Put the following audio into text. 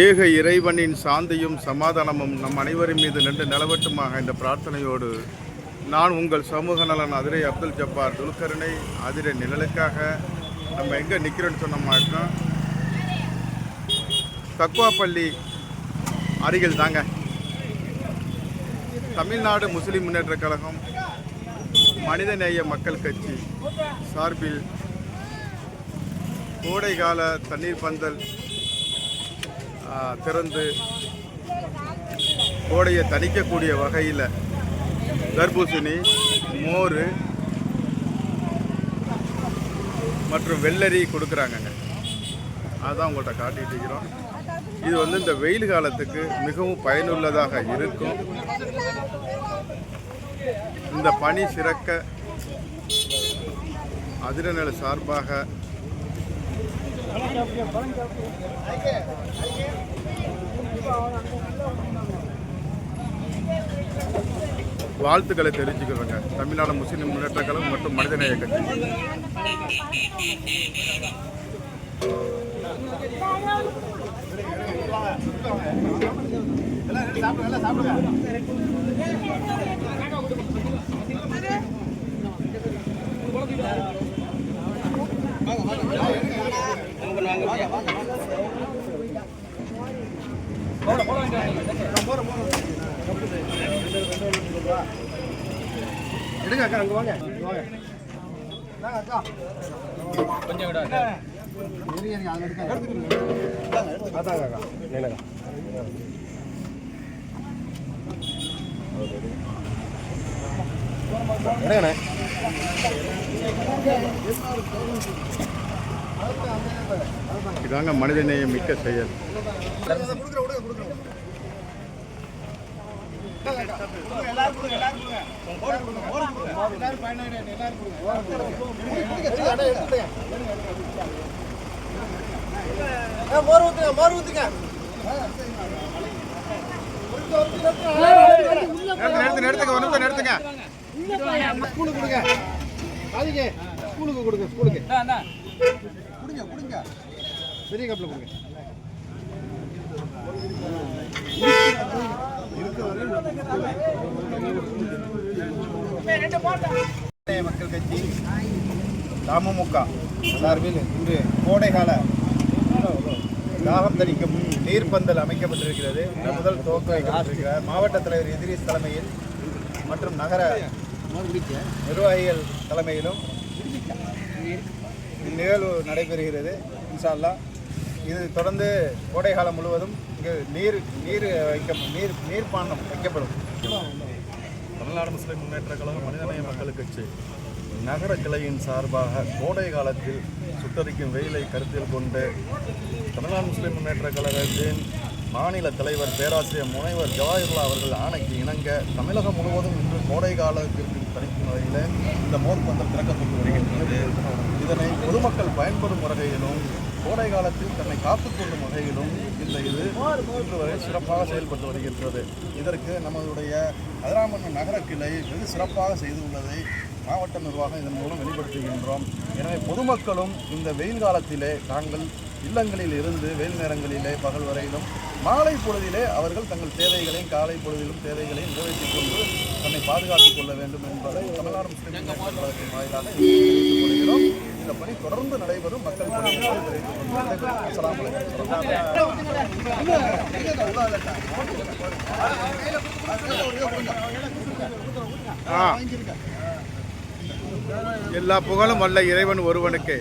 ஏக இறைவனின் சாந்தியும் சமாதானமும் நம் அனைவரின் மீது நின்று நிலவட்டுமாக இந்த பிரார்த்தனையோடு நான் உங்கள் சமூக நலன் அதிரை அப்துல் ஜப்பார் துல்கருணை அதிரை நிழலுக்காக நம்ம எங்கே நிற்கிறோன்னு சொன்னோம்னாக்கா தக்குவாப்பள்ளி அருகில் தாங்க. தமிழ்நாடு முஸ்லிம் முன்னேற்ற கழகம் மனிதநேய மக்கள் கட்சி சார்பில் கோடைகால தண்ணீர் பந்தல் திறந்து கோடையை தணிக்கக்கூடிய வகையில் தர்பூசணி மோர் மற்றும் வெள்ளரி கொடுக்குறாங்கங்க. அதுதான் உங்கள்கிட்ட காட்டிகிட்டு இருக்கிறோம். இது வந்து இந்த வெயில் காலத்துக்கு மிகவும் பயனுள்ளதாக இருக்கும். இந்த பனி சிறக்க அதிரநிலை சார்பாக வாழ்த்துக்களை தெரிஞ்சுக்கிறோங்க தமிழ்நாடு முஸ்லிம் முன்னேற்ற கழகம் மற்றும் மனிதநேய கட்சி. எடுங்க அக்கா அங்கே வாங்க. வாங்க. இந்தாங்க அக்கா. கொஞ்சம் விட அதாங்க அக்கா. எடுங்கண்ணே. இதாங்க மனிதநேய மிக்க செயல். மோர் ஊத்துங்க மோர் ஊத்துங்க நிறுத்து நிறுத்துங்க நிறுத்துங்க. ஸ்கூலுக்கு கொடுங்க. அதுக்கு ஸ்கூலுக்கு கொடுங்க ஸ்கூலுக்கு. கொடுங்க கொடுங்க. பெரிய கப்பில் கொடுங்க. மக்கள் கட்சி தமுமுக. சார்பில் இன்று கோடைகால தாகம் தணிக்கும் நீர்ப்பந்தல் அமைக்கப்பட்டிருக்கிறது. முதல் துவக்க வைக்கப்பட்டிருக்கிறார். மாவட்ட தலைவர் எதிரிஸ் தலைமையில் மற்றும் நகர நிர்வாகிகள் தலைமையிலும் இந்நிகழ்வு நடைபெறுகிறது இன்ஷா இது தொடர்ந்து கோடைகாலம் முழுவதும் இங்கு நீர் நீர் வைக்க நீர் நீர்ப்பானம் வைக்கப்படும். தமிழ்நாடு முஸ்லிம் முன்னேற்ற கழகம் மனிதநேய மக்கள் கட்சி நகர கிளையின் சார்பாக கோடை காலத்தில் சுட்டரிக்கும் வெயிலை கருத்தில் கொண்டு தமிழ்நாடு முஸ்லிம் முன்னேற்ற கழகத்தின் மாநில தலைவர் பேராசிரியர் முனைவர் ஜவாஹர்லா அவர்கள் ஆணைக்கு இணங்க தமிழகம் முழுவதும் இன்று கோடை காலத்திற்கு தணிக்கும் வகையில் இந்த மோர்பந்தம் திறக்கப்பட்டு வருகின்றது. இதனை பொதுமக்கள் பயன்படும் வகையிலும் கோடை காலத்தில் தன்னை காத்துக்கொள்ளும் வகையிலும் இந்த இது இன்று வரை சிறப்பாக செயல்பட்டு வருகின்றது. இதற்கு நம்மளுடைய அதிராமன் நகர கிளை வெகு சிறப்பாக செய்துள்ளதை மாவட்ட நிர்வாகம் இதன் மூலம் வெளிப்படுத்துகின்றோம். எனவே பொதுமக்களும் இந்த வெயில் காலத்திலே தாங்கள் இல்லங்களில் இருந்து வெயில் நேரங்களிலே பகல் வரையிலும் மாலை பொழுதிலே அவர்கள் தங்கள் தேவைகளையும் காலை பொழுதிலும் தேவைகளையும் நிறைவேற்றிக் கொண்டு தன்னை பாதுகாத்துக் கொள்ள வேண்டும் என்பதை தமிழ்நாடு முஸ்லிம் கழகத்தின் வாயிலாக கொள்கிறோம் இந்த பணி தொடர்ந்து நடைபெறும். மக்கள் எல்லா புகழும் வல்ல இறைவன் ஒருவனுக்கு.